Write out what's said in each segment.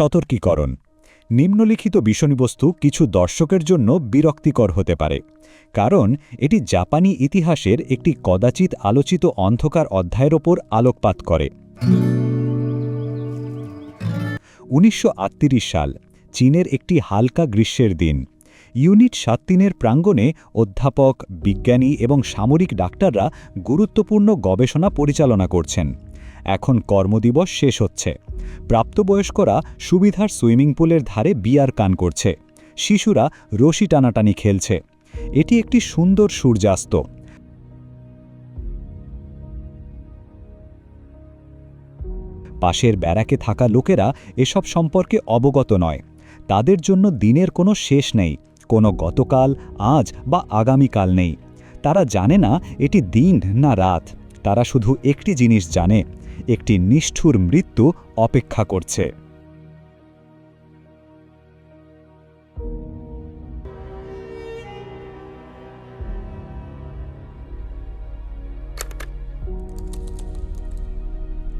সতর্কীকরণ। নিম্নলিখিত বিষয়বস্তু কিছু দর্শকের জন্য বিরক্তিকর হতে পারে, কারণ এটি জাপানি ইতিহাসের একটি কদাচিৎ আলোচিত অন্ধকার অধ্যায়ের ওপর আলোকপাত করে। উনিশশো আটত্রিশ সাল, চীনের একটি হালকা গ্রীষ্মের দিন। ইউনিট সাত তিনের প্রাঙ্গণে অধ্যাপক, বিজ্ঞানী এবং সামরিক ডাক্তাররা গুরুত্বপূর্ণ গবেষণা পরিচালনা করছেন। এখন কর্মদিবস শেষ হচ্ছে। প্রাপ্তবয়স্করা সুবিধার সুইমিং পুলের ধারে বিয়ার কান করছে। শিশুরা রশি টানাটানি খেলছে। এটি একটি সুন্দর সূর্যাস্ত। পাশের ব্যারাকে থাকা লোকেরা এসব সম্পর্কে অবগত নয়। তাদের জন্য দিনের কোনো শেষ নেই। কোনো গতকাল, আজ বা আগামীকাল নেই। তারা জানে না এটি দিন না রাত। তারা শুধু একটি জিনিস জানে। একটি নিষ্ঠুর মৃত্যু অপেক্ষা করছে।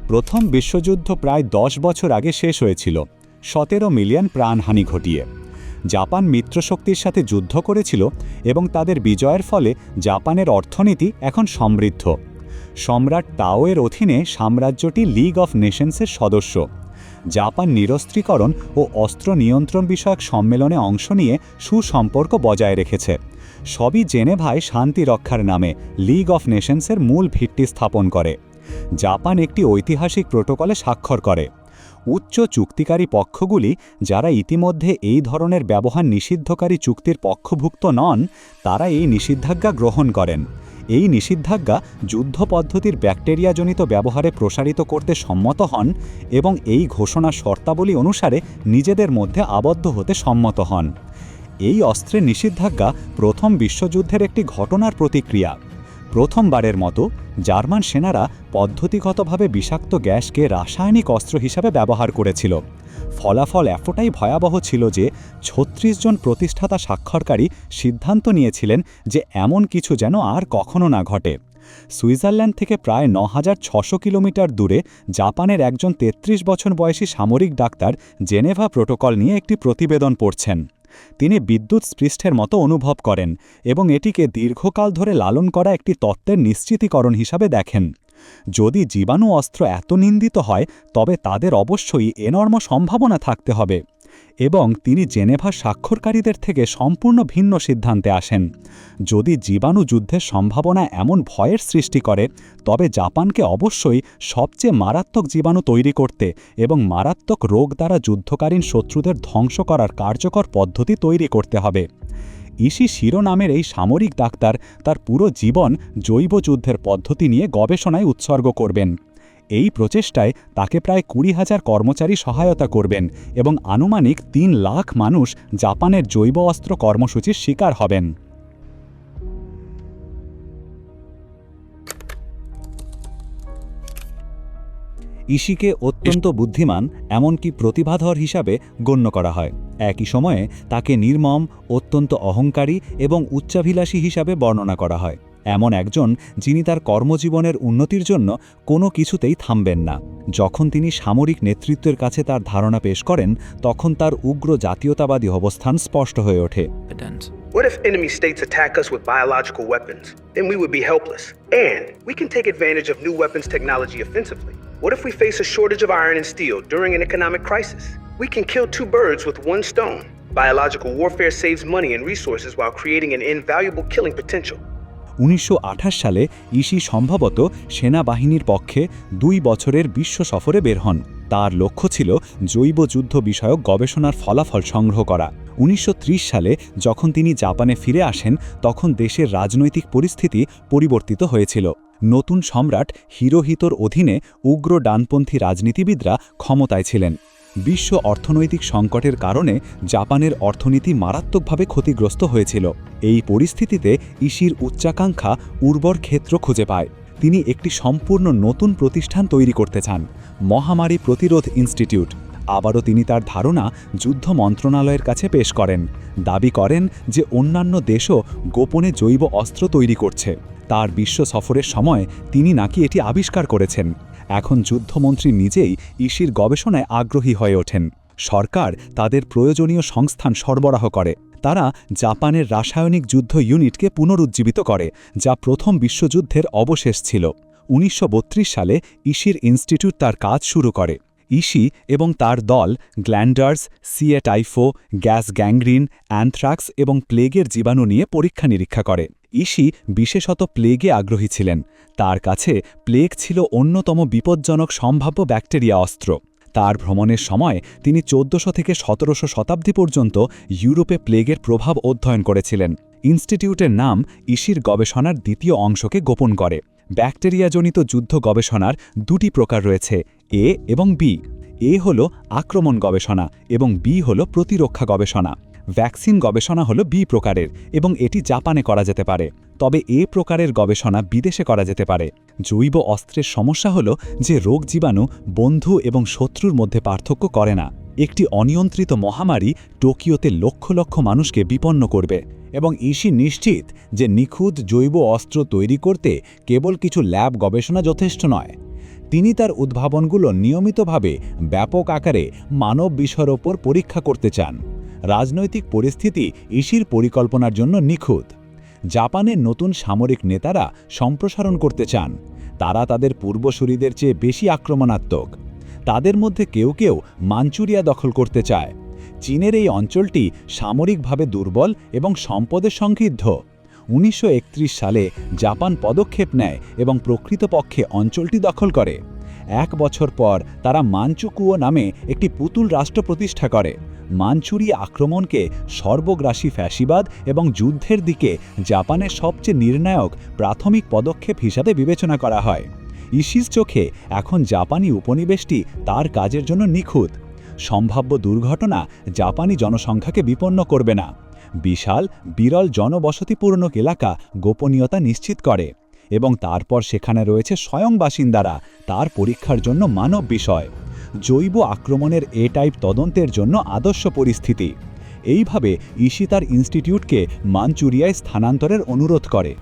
প্রথম বিশ্বযুদ্ধ প্রায় দশ বছর আগে শেষ হয়েছিল। সতেরো মিলিয়ন প্রাণহানি ঘটিয়ে। জাপান মিত্রশক্তির সাথে যুদ্ধ করেছিল এবং তাদের বিজয়ের ফলে জাপানের অর্থনীতি এখন সমৃদ্ধ। সম্রাট তাওয়ের অধীনে সাম্রাজ্যটি লিগ অফ নেশনসের সদস্য। জাপান নিরস্ত্রীকরণ ও অস্ত্র নিয়ন্ত্রণ বিষয়ক সম্মেলনে অংশ নিয়ে সুসম্পর্ক বজায় রেখেছে। সবই জেনেভায় শান্তি রক্ষার নামে লিগ অফ নেশনসের মূল ভিত্তি স্থাপন করে। জাপান একটি ঐতিহাসিক প্রোটোকলে স্বাক্ষর করে। উচ্চ চুক্তিকারী পক্ষগুলি যারা ইতিমধ্যে এই ধরনের ব্যবহার নিষিদ্ধকারী চুক্তির পক্ষভুক্ত নন, তারা এই নিষিদ্ধাজ্ঞা গ্রহণ করেন। এই নিষিদ্ধাজ্ঞা যুদ্ধ পদ্ধতির ব্যাকটেরিয়াজনিত ব্যবহারে প্রসারিত করতে সম্মত হন এবং এই ঘোষণা শর্তাবলী অনুসারে নিজেদের মধ্যে আবদ্ধ হতে সম্মত হন। এই অস্ত্রের নিষিদ্ধাজ্ঞা প্রথম বিশ্বযুদ্ধের একটি ঘটনার প্রতিক্রিয়া। প্রথমবারের মতো জার্মান সেনারা পদ্ধতিগতভাবে বিষাক্ত গ্যাসকে রাসায়নিক অস্ত্র হিসাবে ব্যবহার করেছিল। ফলাফল এতটাই ভয়াবহ ছিল যে ছত্রিশ জন প্রতিষ্ঠাতা স্বাক্ষরকারী সিদ্ধান্ত নিয়েছিলেন যে এমন কিছু যেন আর কখনো না ঘটে। সুইজারল্যান্ড থেকে প্রায় ন কিলোমিটার দূরে জাপানের একজন ৩৩ বছর বয়সী সামরিক ডাক্তার জেনেভা প্রোটোকল নিয়ে একটি প্রতিবেদন পড়ছেন। তিনি বিদ্যুৎ স্পৃষ্ঠের মতো অনুভব করেন এবং এটিকে দীর্ঘকাল ধরে লালন করা একটি তত্ত্বের নিশ্চিতীকরণ হিসাবে দেখেন। যদি জীবাণু অস্ত্র এত নিন্দিত হয়, তবে তাদের অবশ্যই এনর্ম সম্ভাবনা থাকতে হবে। এবং তিনি জেনেভা স্বাক্ষরকারীদের থেকে সম্পূর্ণ ভিন্ন সিদ্ধান্তে আসেন। যদি জীবাণু যুদ্ধের সম্ভাবনা এমন ভয়ের সৃষ্টি করে, তবে জাপানকে অবশ্যই সবচেয়ে মারাত্মক জীবাণু তৈরি করতে এবং মারাত্মক রোগ দ্বারা যুদ্ধকালীন শত্রুদের ধ্বংস করার কার্যকর পদ্ধতি তৈরি করতে হবে। ইসি শিরোনামের এই সামরিক ডাক্তার তার পুরো জীবন জৈব যুদ্ধের পদ্ধতি নিয়ে গবেষণায় উৎসর্গ করবেন। এই প্রচেষ্টায় তাকে প্রায় কুড়ি হাজার কর্মচারী সহায়তা করবেন এবং আনুমানিক তিন লাখ মানুষ জাপানের জৈব অস্ত্র কর্মসূচির শিকার হবেন। ইশিকে অত্যন্ত বুদ্ধিমান এমনকি প্রতিভাধর হিসাবে গণ্য করা হয় একই সময়ে তাকে নির্মম অত্যন্ত অহংকারী এবং উচ্চাভিলাষী হিসাবে বর্ণনা করা হয় এমন একজন যিনি তার কর্মজীবনের উন্নতির জন্য কোনো কিছুতেই থামবেন না যখন তিনি সামরিক নেতৃত্বের কাছে তার ধারণা পেশ করেন তখন তার উগ্র জাতীয়তাবাদী অবস্থান স্পষ্ট হয়ে ওঠে What if enemy states attack us with biological weapons? Then we would be helpless. And we can take advantage of new weapons technology offensively. What if we face a shortage of iron and steel during an economic crisis? We can kill two birds with one stone. Biological warfare saves money and resources while creating an invaluable killing potential. উনিশশো আঠাশ সালে EC সম্ভবত সেনাবাহিনীর পক্ষে দুই বছরের বিশ্ব সফরে বের হন তার লক্ষ্য ছিল জৈব যুদ্ধ বিষয়ক গবেষণার ফলাফল সংগ্রহ করা উনিশশো ত্রিশ সালে যখন তিনি জাপানে ফিরে আসেন তখন দেশের রাজনৈতিক পরিস্থিতি পরিবর্তিত হয়েছিল নতুন সম্রাট হিরোহিতোর অধীনে উগ্র ডানপন্থী রাজনীতিবিদরা ক্ষমতায় ছিলেন। বিশ্ব অর্থনৈতিক সংকটের কারণে জাপানের অর্থনীতি মারাত্মকভাবে ক্ষতিগ্রস্ত হয়েছিল। এই পরিস্থিতিতে ইসির উচ্চাকাঙ্ক্ষা উর্বর ক্ষেত্র খুঁজে পায়। তিনি একটি সম্পূর্ণ নতুন প্রতিষ্ঠান তৈরি করতে চান। মহামারী প্রতিরোধ ইনস্টিটিউট। আবারও তিনি তার ধারণা যুদ্ধ মন্ত্রণালয়ের কাছে পেশ করেন। দাবি করেন যে অন্যান্য দেশও গোপনে জৈব অস্ত্র তৈরি করছে। তার বিশ্ব সফরের সময় তিনি নাকি এটি আবিষ্কার করেছেন। এখন যুদ্ধমন্ত্রী নিজেই ইসির গবেষণায় আগ্রহী হয়ে ওঠেন। সরকার তাদের প্রয়োজনীয় সংস্থান সরবরাহ করে। তারা জাপানের রাসায়নিক যুদ্ধ ইউনিটকে পুনরুজ্জীবিত করে, যা প্রথম বিশ্বযুদ্ধের অবশেষ ছিল। উনিশশো বত্রিশ সালে ইসির ইনস্টিটিউট তার কাজ শুরু করে। ইসি এবং তার দল গ্ল্যান্ডার্স সিএ টাইফো গ্যাস গ্যাংগ্রিন, অ্যানথ্রাক্স এবং প্লেগের জীবাণু নিয়ে পরীক্ষা নিরীক্ষা করে। ইসি বিশেষত প্লেগে আগ্রহী ছিলেন। তার কাছে প্লেগ ছিল অন্যতম বিপজ্জনক সম্ভাব্য ব্যাকটেরিয়া অস্ত্র। তার ভ্রমণের সময় তিনি চোদ্দশো থেকে সতেরোশো শতাব্দী পর্যন্ত ইউরোপে প্লেগের প্রভাব অধ্যয়ন করেছিলেন। ইনস্টিটিউটের নাম ইসির গবেষণার দ্বিতীয় অংশকে গোপন করে। ব্যাকটেরিয়াজনিত যুদ্ধ গবেষণার দুটি প্রকার রয়েছে। এ এবং বি। এ হল আক্রমণ গবেষণা এবং বি হল প্রতিরক্ষা গবেষণা। ভ্যাকসিন গবেষণা হল বি প্রকারের এবং এটি জাপানে করা যেতে পারে। তবে এ প্রকারের গবেষণা বিদেশে করা যেতে পারে। জৈব অস্ত্রের সমস্যা হল যে রোগ জীবাণু বন্ধু এবং শত্রুর মধ্যে পার্থক্য করে না। একটি অনিয়ন্ত্রিত মহামারী টোকিওতে লক্ষ লক্ষ মানুষকে বিপন্ন করবে এবং ইসি নিশ্চিত যে নিখুঁত জৈব অস্ত্র তৈরি করতে কেবল কিছু ল্যাব গবেষণা যথেষ্ট নয়। তিনি তার উদ্ভাবনগুলো নিয়মিতভাবে ব্যাপক আকারে মানব বিষয়ের ওপর পরীক্ষা করতে চান। রাজনৈতিক পরিস্থিতি ইসির পরিকল্পনার জন্য নিখুঁত। জাপানের নতুন সামরিক নেতারা সম্প্রসারণ করতে চান। তারা তাদের পূর্বসূরিদের চেয়ে বেশি আক্রমণাত্মক। তাদের মধ্যে কেউ কেউ মাঞ্চুরিয়া দখল করতে চায়। চীনের এই অঞ্চলটি সামরিকভাবে দুর্বল এবং সম্পদে সমৃদ্ধ উনিশশো একত্রিশ সালে জাপান পদক্ষেপ নেয় এবং প্রকৃতপক্ষে অঞ্চলটি দখল করে। এক বছর পর তারা মানচুকুয়ো নামে একটি পুতুল রাষ্ট্র প্রতিষ্ঠা করে। মানচুরি আক্রমণকে সর্বগ্রাসী ফ্যাসিবাদ এবং যুদ্ধের দিকে জাপানের সবচেয়ে নির্ণায়ক প্রাথমিক পদক্ষেপ হিসাবে বিবেচনা করা হয়। ইসিস চোখে এখন জাপানি উপনিবেশটি তার কাজের জন্য নিখুঁত। সম্ভাব্য দুর্ঘটনা জাপানি জনসংখ্যাকে বিপন্ন করবে না। বিশাল, বিরল জনবসতিপূর্ণ এলাকা গোপনীয়তা নিশ্চিত করে এবং তারপর সেখানে রয়েছে স্বয়ং বাসিন্দারা তার পরীক্ষার জন্য মানব বিষয়। জৈব আক্রমণের এ টাইপ তদন্তের জন্য আদর্শ পরিস্থিতি। এইভাবে ইশিতার ইনস্টিটিউটকে মানচুরিয়ায় স্থানান্তরের অনুরোধ করে।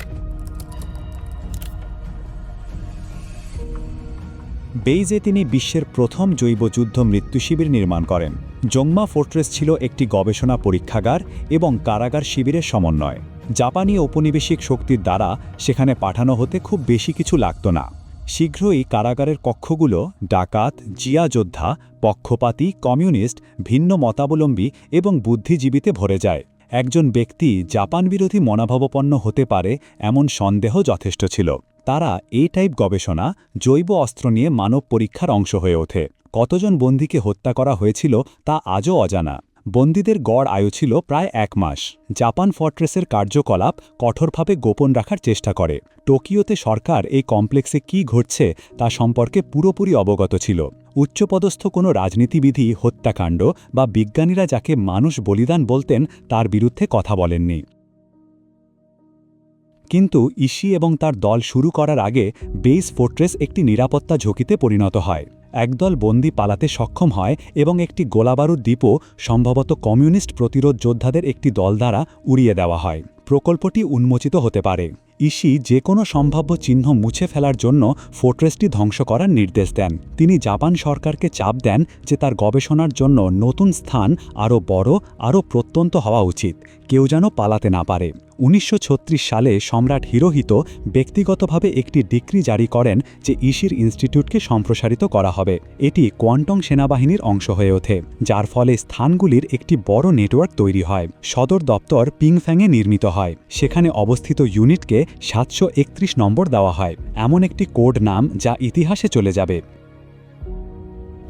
বেইজে তিনি বিশ্বের প্রথম জৈব যুদ্ধ মৃত্যু শিবির নির্মাণ করেন। জংমা ফোর্ট্রেস ছিল একটি গবেষণা পরীক্ষাগার এবং কারাগার শিবিরের সমন্বয়। জাপানি ঔপনিবেশিক শক্তির দ্বারা সেখানে পাঠানো হতে খুব বেশি কিছু লাগত না। শীঘ্রই কারাগারের কক্ষগুলো ডাকাত, জিয়া যোদ্ধা, পক্ষপাতী, কমিউনিস্ট, ভিন্ন মতাবলম্বী এবং বুদ্ধিজীবীতে ভরে যায়। একজন ব্যক্তি জাপান বিরোধী মনোভাবাপন্ন হতে পারে এমন সন্দেহ যথেষ্ট ছিল। তারা এই টাইপ গবেষণা জৈব অস্ত্র নিয়ে মানব পরীক্ষার অংশ হয়ে ওঠে। কতজন বন্দীকে হত্যা করা হয়েছিল তা আজও অজানা। বন্দীদের গড় আয়ু ছিল প্রায় এক মাস। জাপান ফর্ট্রেসের কার্যকলাপ কঠোরভাবে গোপন রাখার চেষ্টা করে। টোকিওতে সরকার এই কমপ্লেক্সে কি ঘটছে তা সম্পর্কে পুরোপুরি অবগত ছিল। উচ্চপদস্থ কোনো রাজনীতিবিধি হত্যাকাণ্ড বা বিজ্ঞানীরা যাকে মানুষ বলিদান বলতেন তার বিরুদ্ধে কথা বলেননি। কিন্তু ইসি এবং তার দল শুরু করার আগে বেস ফোর্ট্রেস একটি নিরাপত্তা ঝুঁকিতে পরিণত হয়। একদল বন্দি পালাতে সক্ষম হয় এবং একটি গোলাবারুদ দ্বীপও সম্ভবত কমিউনিস্ট প্রতিরোধ যোদ্ধাদের একটি দল দ্বারা উড়িয়ে দেওয়া হয়। প্রকল্পটি উন্মোচিত হতে পারে। ইসি যে কোনো সম্ভাব্য চিহ্ন মুছে ফেলার জন্য ফোর্ট্রেসটি ধ্বংস করার নির্দেশ দেন। তিনি জাপান সরকারকে চাপ দেন যে তার গবেষণার জন্য নতুন স্থান আরও বড়, আরও প্রত্যন্ত হওয়া উচিত। কেউ যেন পালাতে না পারে। উনিশশো ছত্রিশ সালে সম্রাট হিরোহিত ব্যক্তিগতভাবে একটি ডিক্রি জারি করেন যে ইসির ইনস্টিটিউটকে সম্প্রসারিত করা হবে। এটি কোয়ান্টং সেনাবাহিনীর অংশ হয়ে ওঠে, যার ফলে স্থানগুলির একটি বড় নেটওয়ার্ক তৈরি হয়। সদর দপ্তর পিংফ্যাংয়ে নির্মিত হয়। সেখানে অবস্থিত ইউনিটকে সাতশো একত্রিশ নম্বর দেওয়া হয়। এমন একটি কোড নাম যা ইতিহাসে চলে যাবে।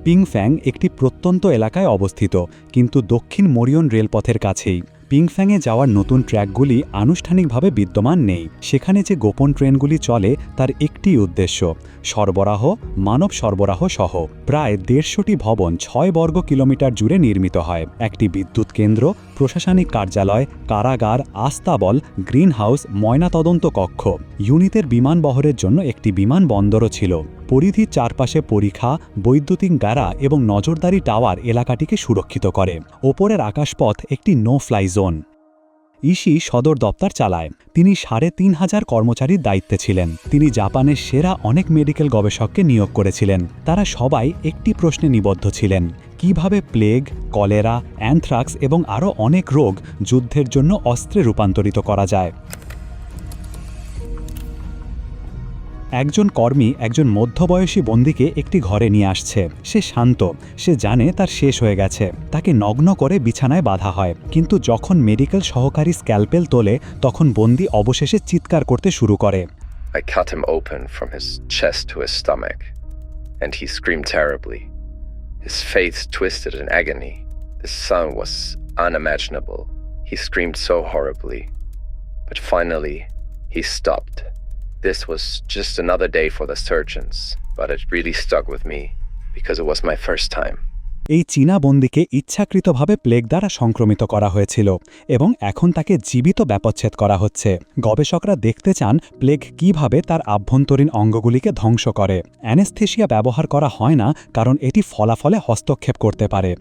পিংফ্যাং একটি প্রত্যন্ত এলাকায় অবস্থিত, কিন্তু দক্ষিণ মরিয়ন রেলপথের কাছেই। পিংফ্যাংয়ে যাওয়ার নতুন ট্র্যাকগুলি আনুষ্ঠানিকভাবে বিদ্যমান নেই। সেখানে যে গোপন ট্রেনগুলি চলে, তার একটি উদ্দেশ্য, সরবরাহ, মানব সরবরাহ সহ। প্রায় দেড়শোটি ভবন ছয় বর্গ কিলোমিটার জুড়ে নির্মিত হয়। একটি বিদ্যুৎ কেন্দ্র প্রশাসনিক কার্যালয়, কারাগার, আস্তাবল, গ্রিনহাউস, ময়নাতদন্ত কক্ষ। ইউনিটের বিমান বহরের জন্য একটি বিমান বন্দরও ছিল। পরিধির চারপাশে পরীক্ষা, বৈদ্যুতিক গাড়া এবং নজরদারি টাওয়ার এলাকাটিকে সুরক্ষিত করে। ওপরের আকাশপথ একটি নো ফ্লাই জোন। ইসি সদর দপ্তর চালায়। তিনি সাড়ে তিন হাজার কর্মচারীর দায়িত্বে ছিলেন। তিনি জাপানের সেরা অনেক মেডিকেল গবেষককে নিয়োগ করেছিলেন। তারা সবাই একটি প্রশ্নে নিবদ্ধ ছিলেন। কীভাবে প্লেগ, কলেরা, অ্যানথ্রাক্স এবং আরও অনেক রোগ যুদ্ধের জন্য অস্ত্রে রূপান্তরিত করা যায়? একজন কর্মী একজন মধ্যবয়সী বন্দীকে একটি ঘরে নিয়ে আসছে সে শান্ত সে জানে তার শেষ হয়ে গেছে তাকে নগ্ন করে বিছানায় বাঁধা হয় কিন্তু যখন মেডিকেল সহকারী স্ক্যালপেল তোলে তখন বন্দি অবশেষে চিৎকার করতে শুরু করে I cut him open from his chest to his stomach, and he screamed terribly. His face twisted in agony. The sound was unimaginable. He screamed so horribly. But finally, he stopped. This was just another day for the surgeons, but it really stuck with me because it was my first time. এই চীনা বন্দিকে ইচ্ছাকৃতভাবে plague দ্বারা সংক্রমিত করা হয়েছিল এবং এখন তাকে জীবিত ব্যাপচ্ছেদ করা হচ্ছে। গবেষকরা দেখতে চান প্লেগ কীভাবে তার আভ্যন্তরীণ অঙ্গগুলিকে ধ্বংস করে। অ্যানেস্থেশিয়া ব্যবহার করা হয় না কারণ এটি ফলাফলে হস্তক্ষেপ করতে পারে।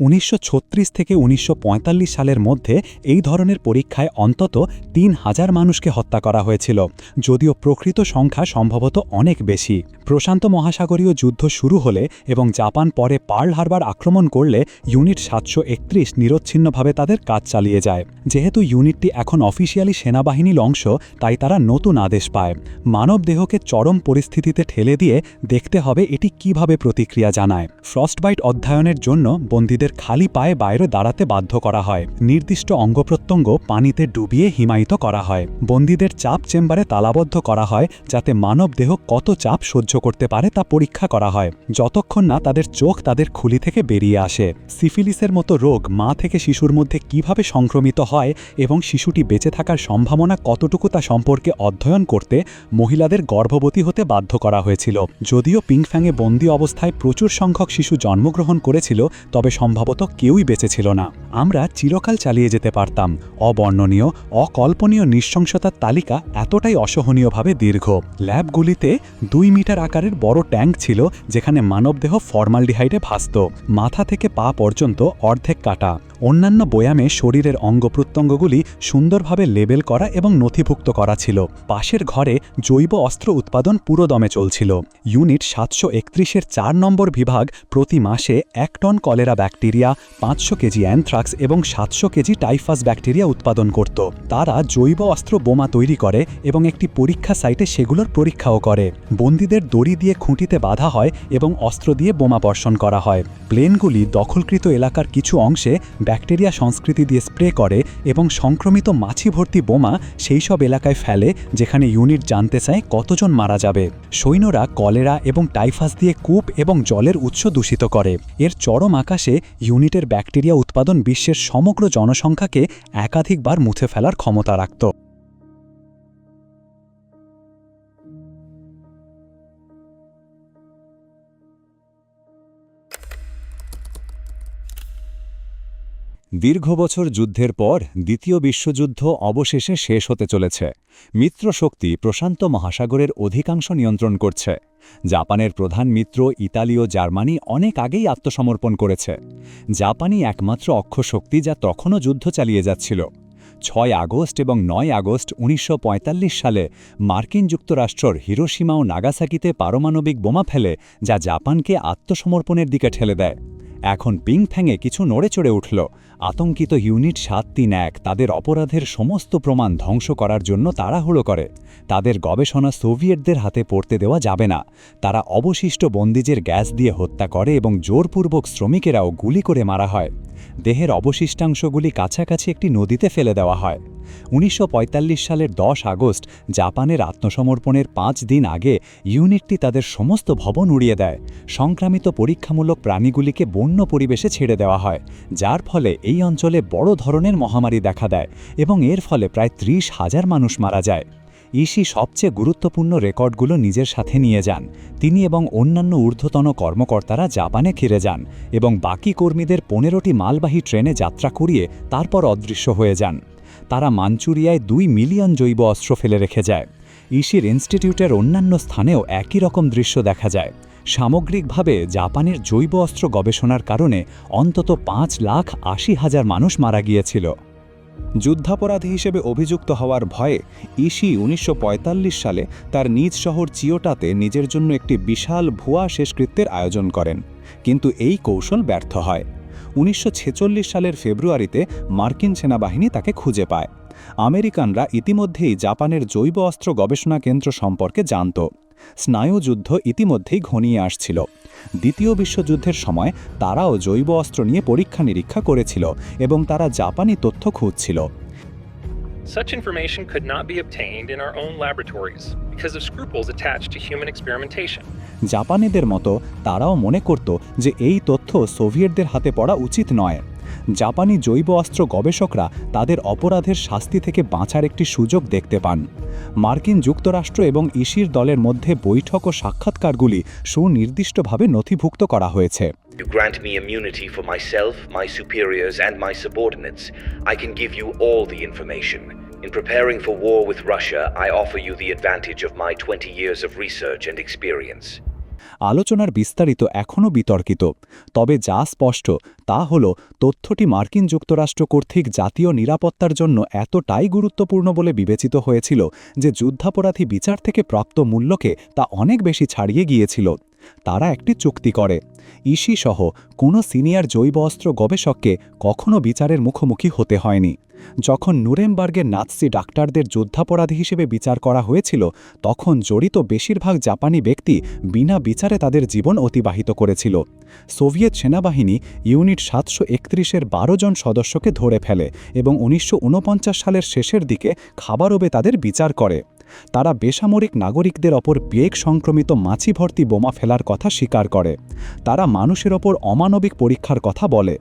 উনিশশো ছত্রিশ থেকে উনিশশো পঁয়তাল্লিশ সালের মধ্যে এই ধরনের পরীক্ষায় অন্তত তিন হাজার মানুষকে হত্যা করা হয়েছিল, যদিও প্রকৃত সংখ্যা সম্ভবত অনেক বেশি। প্রশান্ত মহাসাগরীয় যুদ্ধ শুরু হলে এবং জাপান পরে পার্ল হারবার আক্রমণ করলে ইউনিট সাতশো একত্রিশ নিরচ্ছিন্নভাবে তাদের কাজ চালিয়ে যায়। যেহেতু ইউনিটটি এখন অফিসিয়ালি সেনাবাহিনীর অংশ, তাই তারা নতুন আদেশ পায়। মানব দেহকে চরম পরিস্থিতিতে ঠেলে দিয়ে দেখতে হবে এটি কীভাবে প্রতিক্রিয়া জানায়। ফ্রস্টবাইট অধ্যয়নের জন্য বন্দীদের খালি পায়ে বাইরে দাঁড়াতে বাধ্য করা হয়। নির্দিষ্ট অঙ্গপ্রত্যঙ্গ পানিতে ডুবিয়ে হিমায়িত করা হয়। বন্দীদের চাপ চেম্বারে তালাবদ্ধ করা হয় যাতে মানব দেহ কত চাপ সহ্য করতে পারে তা পরীক্ষা করা হয়। যতক্ষণ না তাদের চোখ তাদের খুলি থেকে বেরিয়ে আসে। সিফিলিসের মতো রোগ মা থেকে শিশুর মধ্যে কীভাবে সংক্রমিত হয় এবং শিশুটি বেঁচে থাকার সম্ভাবনা কতটুকু তা সম্পর্কে অধ্যয়ন করতে মহিলাদের গর্ভবতী হতে বাধ্য করা হয়েছিল। যদিও পিংফ্যাংয়ে বন্দি অবস্থায় প্রচুর সংখ্যক শিশু জন্মগ্রহণ করেছিল, তবে সম্ভবত কেউই বেঁচে ছিল না। আমরা চিরকাল চালিয়ে যেতে পারতাম। অবর্ণনীয়, অকল্পনীয় নৃশংসতার তালিকা এতটাই অসহনীয়ভাবে দীর্ঘ। ল্যাবগুলিতে দুই মিটার আকারের বড় ট্যাঙ্ক ছিল, যেখানে মানবদেহ ফর্মালডিহাইডে ভাসত। মাথা থেকে পা পর্যন্ত অর্ধেক কাটা। অন্যান্য বয়ামে শরীরের অঙ্গ প্রত্যঙ্গগুলি সুন্দরভাবে লেবেল করা এবং নথিভুক্ত করা ছিল। পাশের ঘরে জৈব অস্ত্র উৎপাদন পুরোদমে চলছিল। ইউনিট সাতশো একত্রিশের চার নম্বর বিভাগ প্রতি মাসে এক টন কলেরা ব্যাকটেরিয়া, পাঁচশো কেজি অ্যানথ্রাক্স এবং সাতশো কেজি টাইফাস ব্যাকটেরিয়া উৎপাদন করত। তারা জৈব অস্ত্র বোমা তৈরি করে এবং একটি পরীক্ষা সাইটে সেগুলোর পরীক্ষাও করে। বন্দীদের দড়ি দিয়ে খুঁটিতে বাঁধা হয় এবং অস্ত্র দিয়ে বোমা বর্ষণ করা হয়। প্লেনগুলি দখলকৃত এলাকার কিছু অংশে ব্যাকটেরিয়া সংস্কৃতি দিয়ে স্প্রে করে এবং সংক্রমিত মাছি ভর্তি বোমা সেই সব এলাকায় ফেলে, যেখানে ইউনিট জানতে চায় কতজন মারা যাবে। সৈন্যরা কলেরা এবং টাইফাস দিয়ে কূপ এবং জলের উৎস দূষিত করে। এর চরম আকাশে ইউনিটের ব্যাকটেরিয়া উৎপাদন বিশ্বের সমগ্র জনসংখ্যাকে একাধিকবার মুছে ফেলার ক্ষমতা রাখত। দীর্ঘ বছর যুদ্ধের পর দ্বিতীয় বিশ্বযুদ্ধ অবশেষে শেষ হতে চলেছে। মিত্রশক্তি প্রশান্ত মহাসাগরের অধিকাংশ নিয়ন্ত্রণ করছে। জাপানের প্রধান মিত্র ইতালি ও জার্মানি অনেক আগেই আত্মসমর্পণ করেছে। জাপানি একমাত্র অক্ষশক্তি যা তখনও যুদ্ধ চালিয়ে যাচ্ছিল। ছয় আগস্ট এবং নয় আগস্ট উনিশশো পঁয়তাল্লিশ সালে মার্কিন যুক্তরাষ্ট্রর হিরোসীমা ও নাগাসাকিতে পারমাণবিক বোমা ফেলে, যা জাপানকে আত্মসমর্পণের দিকে ঠেলে দেয়। এখন পিং পিংফ্যাংয়ে কিছু নড়ে চড়ে উঠল আতঙ্কিত ইউনিট সাত তিন এক তাদের অপরাধের সমস্ত প্রমাণ ধ্বংস করার জন্য তাড়াহুড়ো করে। তাদের গবেষণা সোভিয়েতদের হাতে পড়তে দেওয়া যাবে না। তারা অবশিষ্ট বন্দিজের গ্যাস দিয়ে হত্যা করে এবং জোরপূর্বক শ্রমিকেরাও গুলি করে মারা হয়। দেহের অবশিষ্টাংশগুলি কাছাকাছি একটি নদীতে ফেলে দেওয়া হয়। উনিশশো পঁয়তাল্লিশ সালের দশ আগস্ট জাপানের আত্মসমর্পণের পাঁচ দিন আগে ইউনিটটি তাদের সমস্ত ভবন উড়িয়ে দেয়। সংক্রামিত পরীক্ষামূলক প্রাণীগুলিকে বন্য পরিবেশে ছেড়ে দেওয়া হয়, যার ফলে এই অঞ্চলে বড় ধরনের মহামারী দেখা দেয় এবং এর ফলে প্রায় ত্রিশ হাজার মানুষ মারা যায়। ইসি সবচেয়ে গুরুত্বপূর্ণ রেকর্ডগুলো নিজের সাথে নিয়ে যান। তিনি এবং অন্যান্য ঊর্ধ্বতন কর্মকর্তারা জাপানে ফিরে যান এবং বাকি কর্মীদের পনেরোটি মালবাহী ট্রেনে যাত্রা করিয়ে তারপর অদৃশ্য হয়ে যান। তারা মাঞ্চুরিয়ায় দুই মিলিয়ন জৈব অস্ত্র ফেলে রেখে যায়। ইসির ইনস্টিটিউটের অন্যান্য স্থানেও একই রকম দৃশ্য দেখা যায়। সামগ্রিকভাবে, জাপানের জৈব অস্ত্র গবেষণার কারণে অন্তত পাঁচ লাখ আশি হাজার মানুষ মারা গিয়েছিল। যুদ্ধাপরাধী হিসেবে অভিযুক্ত হওয়ার ভয়ে ইসি উনিশশো পঁয়তাল্লিশ সালে তার নিজ শহর চিওটাতে নিজের জন্য একটি বিশাল ভুয়া শেষকৃত্যের আয়োজন করেন। কিন্তু এই কৌশল ব্যর্থ হয়। উনিশশো ছেচল্লিশ সালের ফেব্রুয়ারিতে মার্কিন সেনাবাহিনী তাকে খুঁজে পায়। আমেরিকানরা ইতিমধ্যেই জাপানের জৈব অস্ত্র গবেষণা কেন্দ্র সম্পর্কে জানত। স্নায়ুযুদ্ধ ইতিমধ্যেই ঘনিয়ে আসছিল। দ্বিতীয় বিশ্বযুদ্ধের সময় তারাও জৈব অস্ত্র নিয়ে পরীক্ষা নিরীক্ষা করেছিল এবং তারা জাপানি তথ্য খুঁজছিল। Such information could not be obtained in our own laboratories because of scruples attached to human experimentation. জাপানিদের মতো তারাও মনে করত যে এই তথ্য সোভিয়েতদের হাতে পড়া উচিত নয়। জাপানি জৈব অস্ত্র গবেষকরা তাদের অপরাধের শাস্তি থেকে বাঁচার একটি সুযোগ দেখতে পান মার্কিন যুক্তরাষ্ট্র এবং ইসির দলের মধ্যে বৈঠক ও সাক্ষাৎকারগুলি সুনির্দিষ্টভাবে নথিভুক্ত করা হয়েছে You grant me immunity for myself, my superiors, and my subordinates. I can give you all the information. In preparing for war with Russia, I offer you the advantage of my 20 years of research and experience. আলোচনার বিস্তারিত এখনও বিতর্কিত। তবে যা স্পষ্ট, তা হল, তথ্যটি মার্কিন যুক্তরাষ্ট্র কর্তৃক জাতীয় নিরাপত্তার জন্য এতটাই গুরুত্বপূর্ণ বলে বিবেচিত হয়েছিল যে যুদ্ধাপরাধী বিচার থেকে প্রাপ্ত মূল্যকে তা অনেক বেশি ছাড়িয়ে গিয়েছিল। তারা একটি চুক্তি করে। ইসি সহ কোনো সিনিয়র জৈব অস্ত্র গবেষককে কখনও বিচারের মুখোমুখি হতে হয়নি। যখন নুরেমবার্গের নাৎসি ডাক্তারদের যুদ্ধাপরাধী হিসেবে বিচার করা হয়েছিল, তখন জড়িত বেশিরভাগ জাপানি ব্যক্তি বিনা বিচারে তাদের জীবন অতিবাহিত করেছিল। সোভিয়েত সেনাবাহিনী ইউনিট সাতশো একত্রিশের বারো জন সদস্যকে ধরে ফেলে এবং উনিশশো ঊনপঞ্চাশ সালের শেষের দিকে খাবারোবে তাদের বিচার করে। তারা বেসামরিক নাগরিকদের ওপর বেগ সংক্রমিত মাছি ভর্তি বোমা ফেলার কথা স্বীকার করে। তারা মানুষের ওপর অমানবিক পরীক্ষার কথা বলে।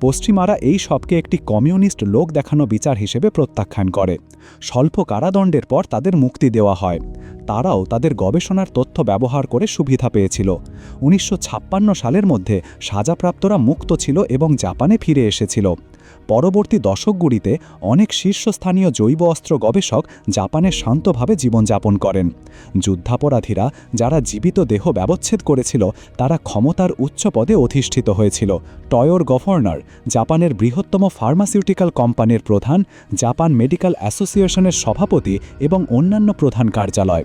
পশ্চিমারা এই সবকে একটি কমিউনিস্ট লোক দেখানো বিচার হিসেবে প্রত্যাখ্যান করে। স্বল্প কারাদণ্ডের পর তাদের মুক্তি দেওয়া হয়। তারাও তাদের গবেষণার তথ্য ব্যবহার করে সুবিধা পেয়েছিল। উনিশশো ছাপ্পান্ন সালের মধ্যে সাজাপ্রাপ্তরা মুক্ত ছিল এবং জাপানে ফিরে এসেছিল। পরবর্তী দশকগুলিতে অনেক শীর্ষস্থানীয় জৈব অস্ত্র গবেষক জাপানে শান্তভাবে জীবনযাপন করেন। যুদ্ধাপরাধীরা যারা জীবিত দেহ ব্যবচ্ছেদ করেছিল, তারা ক্ষমতার উচ্চ পদে অধিষ্ঠিত হয়েছিল। টয়োর গভর্নর, জাপানের বৃহত্তম ফার্মাসিউটিক্যাল কোম্পানির প্রধান, জাপান মেডিকেল অ্যাসোসিয়েশনের সভাপতি এবং অন্যান্য প্রধান কার্যালয়।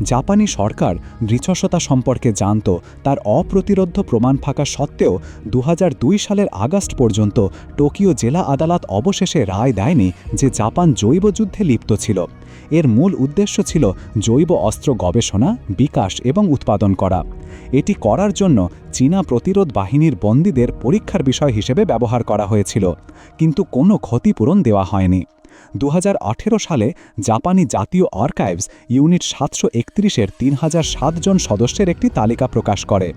জাপানি সরকার নৃচসতা সম্পর্কে জানত, তার অপ্রতিরোধ্য প্রমাণ ফাঁকা সত্ত্বেও দু হাজার দুই সালের আগস্ট পর্যন্ত টোকিও জেলা আদালত অবশেষে রায় দেয়নি যে জাপান জৈব যুদ্ধে লিপ্ত ছিল। এর মূল উদ্দেশ্য ছিল জৈব অস্ত্র গবেষণা, বিকাশ এবং উৎপাদন করা। এটি করার জন্য চীনা প্রতিরোধ বাহিনীর বন্দীদের পরীক্ষার বিষয় হিসেবে ব্যবহার করা হয়েছিল, কিন্তু কোনো ক্ষতিপূরণ দেওয়া হয়নি। দু হাজার আঠেরো সালে জাপানি জাতীয় আর্কাইভস ইউনিট সাতশো একত্রিশের তিন হাজার সাত জন সদস্যের একটি তালিকা প্রকাশ করে।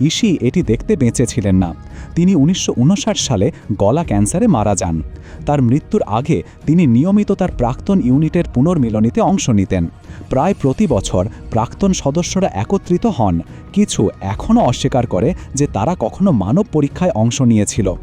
ইসি এটি দেখতে বেঁচেছিলেন না। তিনি উনিশশো উনষাট সালে গলা ক্যান্সারে মারা যান। তার মৃত্যুর আগে তিনি নিয়মিত তার প্রাক্তন ইউনিটের পুনর্মিলনীতে অংশ নিতেন। প্রায় প্রতি বছর প্রাক্তন সদস্যরা একত্রিত হন। কিছু এখনও অস্বীকার করে যে তারা কখনো মানব পরীক্ষায় অংশ নিয়েছিল।